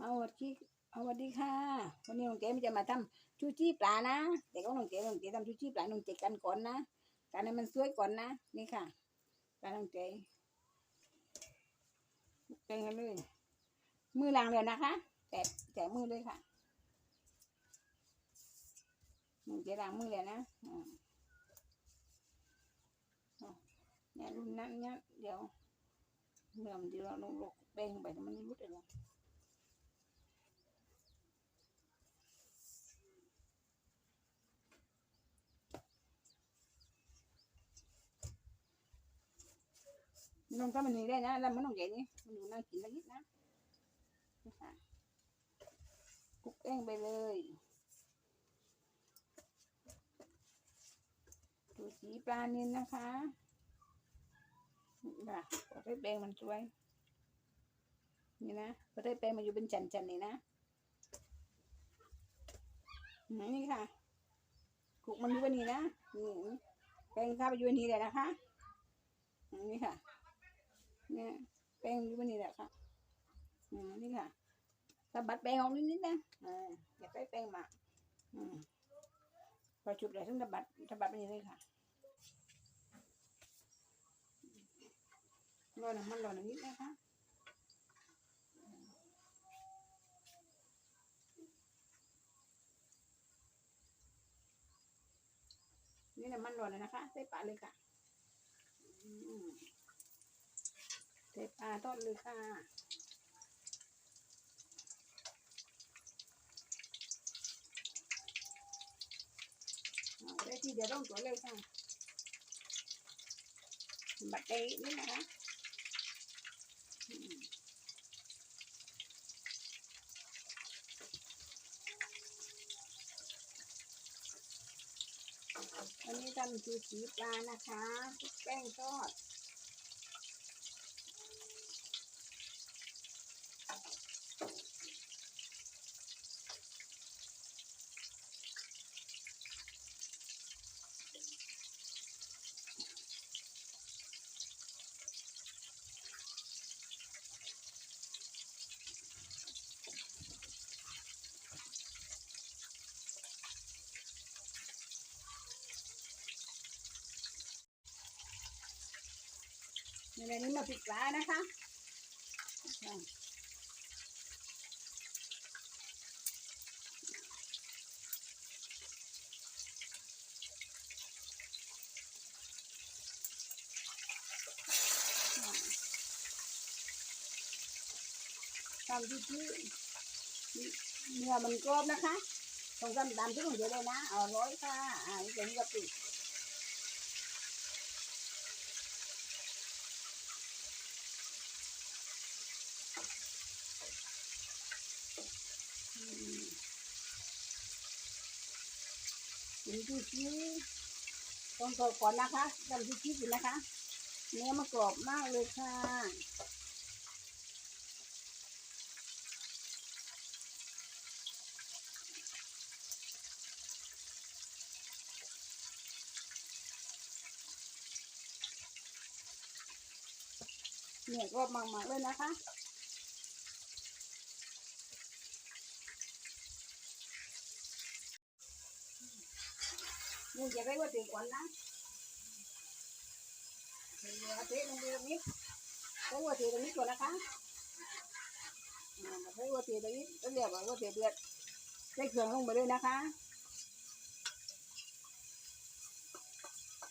เอาวัสดีเอาวัสดีค่ะ วันนี้น้องเก๋มันจะมาทำชูชีปลานะแต่ก็น้องเก๋น้องเก๋ทำชูชีปลาน้องเก๋กันก่อนนะกันให้มันสวยก่อนนะนี่ค่ะปลาน้องเก๋เป็นกันเลยมือล้างเลยนะคะแต่แต่มือเลยค่ะน้องเก๋ล้างมือเลยนะเนี่ยรุ่นนั้นเนี่ยเดี๋ยวเมื่อมันเดี๋ยวเราลงลงแป้งไปมันรุดเลย นะน้องก็มันนี่ได้นะแล้วมันต้องใหญ่นี่มันดูน่ากินสักนิดนะนะคะคลุกแป้งไปเลยดูสีปลานินนะคะนี่ค่ะพอได้แป้งมันสวย นี่นะพอได้แป้งมันอยู่เป็นจันๆนี่นะนี่ค่ะคลุกมันอยู่บนนี้นะนี่แป้งข้าไปอยู่บนนี้เลยนะคะนี่ค่ะ เนี่ยแป้งอยู่บนนี้แหละค่ะอืมนี่ค่ะสะบัดแป้งออกนิดๆนะอ่าอย่าไปแป้งมากอืมพอจุบเลยต้องสะบัดสะบัดไปนี่เลยค่ะรอหน่อยมันรอนนิดนะคะนี่น้ำมันร้อนแล้วนะคะ ใส่ปลาเลยค่ะ อืมเทปลาต้นเลยค่ะเอาได้ทีเดียวต้องตัวเลยค่ะบัดเดนี่นะคะอันนี้ทำจูชีปลานะคะแป้งทอด ในนี้มาปิดปลานะคะอ่าทำที่ที่เนื้อมันกรอบนะคะต้องทำตามที่ผมเดี๋ยวเลยนะ เอาร้อยค่ะอ่านี่เป็นกะปิกิ นที่ชี้ต้องกรอบก่อนนะคะทำที่ชี้กินนะคะ เนื้อมันกรอบมากเลยค่ะเนี่ยกรอบมากๆเลยนะคะ นี่จะไปว่าถึงก่อนนะเดี๋ยวเทลงไปตรงนี้ไปว่าเทตรงนี้ก่อนนะคะไปว่าเทตรงนี้แล้วเรียกว่าว่าเทเดือดใช้เครื่องลงไปเลยนะคะตักเครื่องลงก่อนนะเอาอันนี้สูตรน้องใจนะคะได้ก่อนหน้านี้สูตรน้องใจนะเนี่ยใจทุก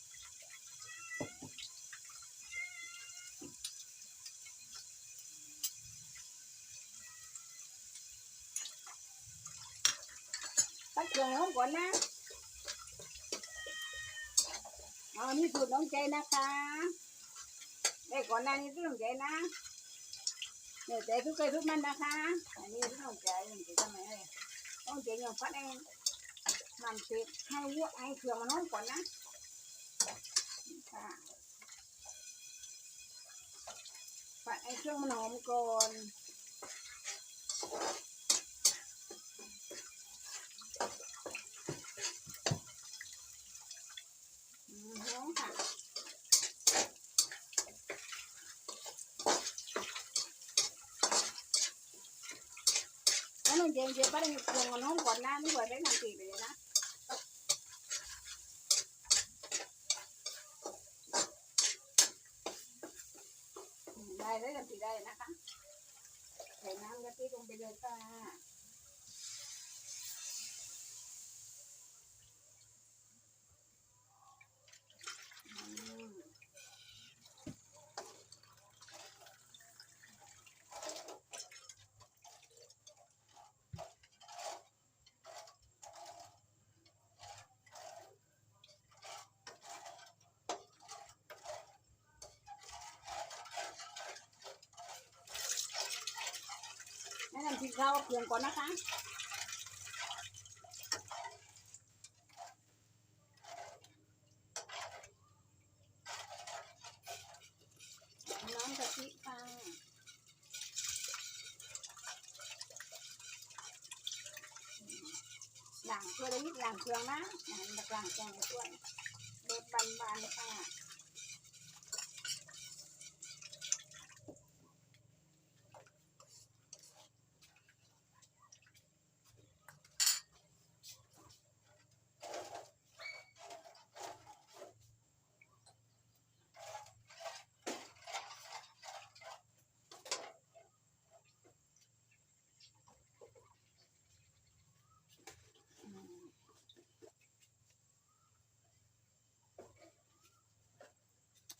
ใจทุกมันนะคะ อันนี้สูตรน้องใจน้องใจทำไมเอ่ยน้องใจยังพัดเองมันเสร็จให้วัวให้เครื่องมันหอมก่อนนะค่ะผัดให้เครื่องมันหอมก่อน อืมหอมค่ะ น้อง เจนเจนป้าได้มีเครื่องกับน้องก่อนหน้านี่ก่อนได้นำตีไปเลยนะอืมได้ได้นำตีได้นะคะใส่น้ำกะทิลงไปเลยค่ะ แนะนำที่เข้าเครื่องก่อนนะคะน้ำกะทิค่ะหลังตัวละนิดหลังเครื่องนะหลังหลังแกงด้วยเด็ดบานๆค่ะ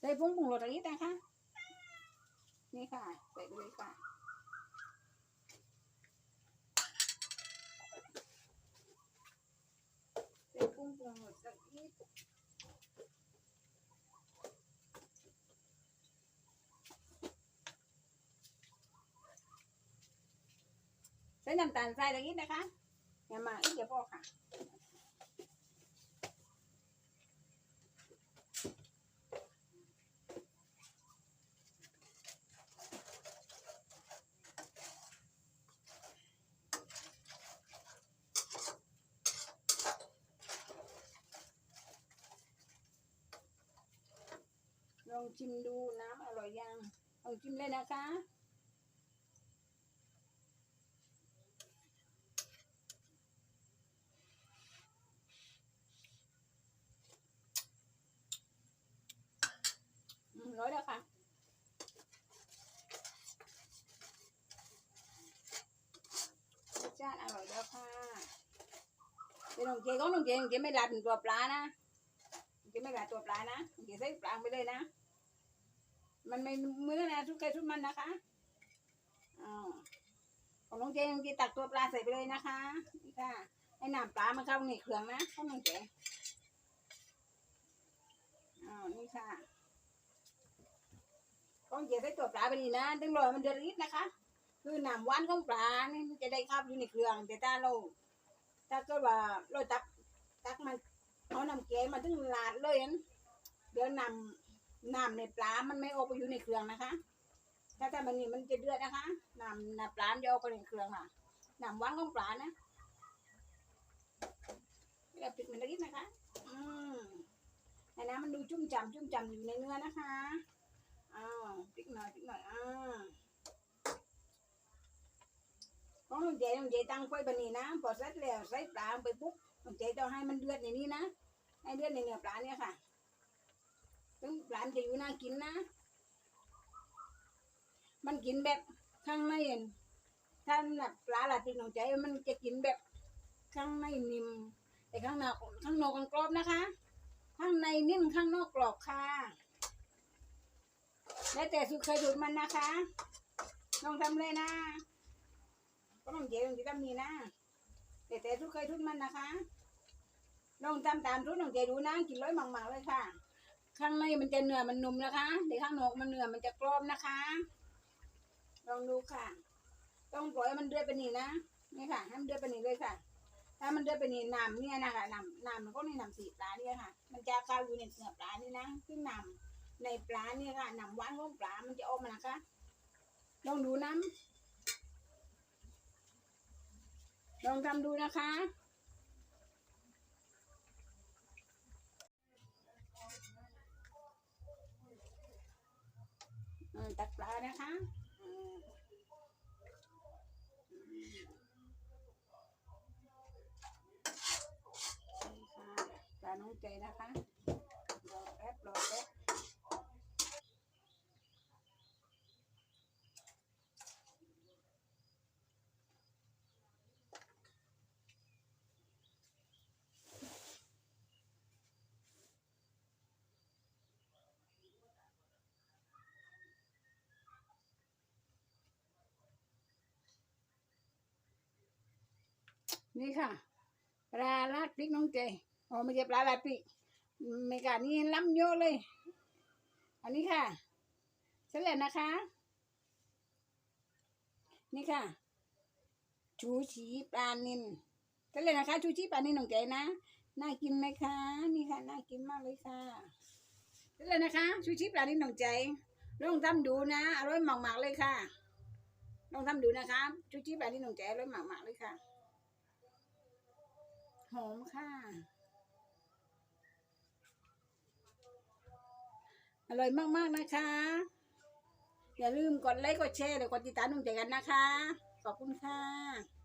ใส่ผงปรุงรสอะไรนะคะ นี่ค่ะใส่ไปเลยค่ะใส่ผงปรุงรสสักนิดใส่น้ำตาลทรายอะไรนิดนะคะอย่ามาอีกเดี๋ยวพอค่ะ ลองชิมดูน้ำอร่อยยังลองชิมเลยนะคะอืมร้อยแล้วค่ะรสชาติอร่อยแล้วค่ะเป็นของเจของน้องเจน้องเจไม่รัดตัวปลานะน้องเจไม่รัดตัวปลานะน้องเจใส่ปลาไปเลยนะ มันไม่เมือนะทุกใครทุกมันนะคะอ๋อของน้องเจน้องเจตักตัวปลาใส่ไปเลยนะคะนี่ค่ะให้น้ำปลามันเข้าในเครื่องนะของน้องเจอ๋อนี่ค่ะของเจใส่ตัวปลาไปดีนะต้องรอยมันเดือดริดนะคะ คือน้ำหวานของปลานี่จะได้เข้าอยู่ในเครื่อง แต่ถ้าเราถ้าเกิดว่าเราตักตักมันเอาน้ำแกงมาถึงลาดเลยนั้นเดี๋ยวนำ น้ำในปลา มันไม่ออกไปอยู่ในเครื่องนะคะ ถ้าถ้ามันนี่มันจะเดือดนะคะ น้ำน้ำปลามันจะออกไปในเครื่องค่ะน้ำหวานของปลานะแล้วปิดมันนิดนะคะ อืมให้น้ำมันดูจุ่มจำจุ่มจำอยู่ในเนื้อนะคะอ้าวปิดหน่อยปิดหน่อยอ่าของลุงเจลุงเจตั้งไฟบะนี้นะพอเสร็จแล้วใส่ปลาไปปุ๊บลุงเจต้องให้มันเดือดในนี้นะ ให้เดือดในเนื้อปลาเนี่ยค่ะ ถึงปลานจะอยู่น่ากินนะ มันกินแบบข้างในเห็นถ้าแบบปลาหละติดหนองใจ มันจะกินแบบข้างในนิ่มแต่ข้างนอกข้างนอกมันกรอบนะคะ ข้างในนิ่มข้างนอกกรอบค่ะแล้วแต่สุดเคยดูดมันนะคะลองทำเลยนะก็ต้องเจ๊ต้องมีนะแต่แต่ทุกเคยทุกมันนะคะลองตามตามทุกน้องเจดูนะกินร้อยมังๆเลยค่ะ ข้างในมันจะเนื้อมันนุ่มนะคะแต่ข้างนอกมันเนื้อมันจะกรอบนะคะ ลองดูค่ะ ต้องปล่อยให้มันเดือดไปนี่นะนี่ค่ะให้มันเดือดไปนี่เลยค่ะ ถ้ามันเดือดไปนี่น้ำเนี่ยนะคะน้ำน้ำมันก็ในน้ำสีปลาเนี่ยค่ะ มันจะเข้าอยู่ในเนื้อปลานี่นะซึ่งน้ำในปลาเนี่ยค่ะน้ำหวานของปลา มันจะออกมานะคะ ลองดูน้ำลองทำดูนะคะ ตักปลานะคะปลาน้องใจนะคะรอแป๊บรอแป๊บ นี่ค่ะ ปลาลาดพริกน้องเจอ๋อไม่ใช่ปลาลาดพริกไม่กานี่ล้ำเยอะเลย อันนี้ค่ะเสร็จแล้วนะคะ นี่ค่ะ ชูชีปลานินเสร็จแล้วนะคะ ชูชีปลานินน้องเจนะ น่ากินไหมคะ นี่ค่ะ น่ากินมากเลยค่ะเสร็จแล้วนะคะ ชูชีปลานินน้องใจลองทำดูนะ อร่อยมากๆเลยค่ะ ลองทำดูนะคะ ชูชีปลานินน้องใจอร่อยมากๆเลยค่ะ หอมค่ะ อร่อยมากๆนะคะ อย่าลืมกดไลค์กดแชร์หรือกดติดตามนุ่งใจกันนะคะ ขอบคุณค่ะ